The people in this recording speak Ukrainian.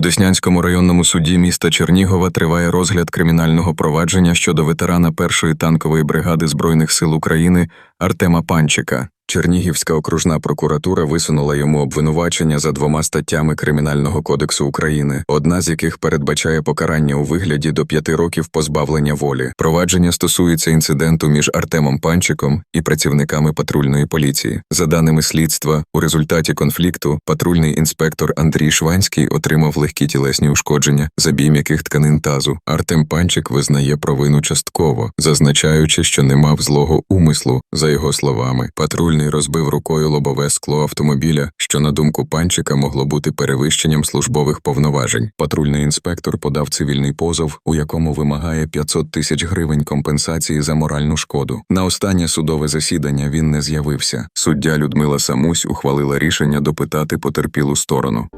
У Деснянському районному суді міста Чернігова триває розгляд кримінального провадження щодо ветерана першої танкової бригади Збройних сил України Артема Панчика. Чернігівська окружна прокуратура висунула йому обвинувачення за двома статтями Кримінального кодексу України, одна з яких передбачає покарання у вигляді до п'яти років позбавлення волі. Провадження стосується інциденту між Артемом Панчиком і працівниками патрульної поліції. За даними слідства, у результаті конфлікту патрульний інспектор Андрій Шванський отримав легкі тілесні ушкодження, забій м'яких тканин тазу. Артем Панчик визнає провину частково, зазначаючи, що не мав злого умислу. За його словами, патрульний розбив рукою лобове скло автомобіля, що на думку панчика могло бути перевищенням службових повноважень. Патрульний інспектор подав цивільний позов, у якому вимагає 500 тисяч гривень компенсації за моральну шкоду. На останнє судове засідання він не з'явився. Суддя Людмила Самусь ухвалила рішення допитати потерпілу сторону.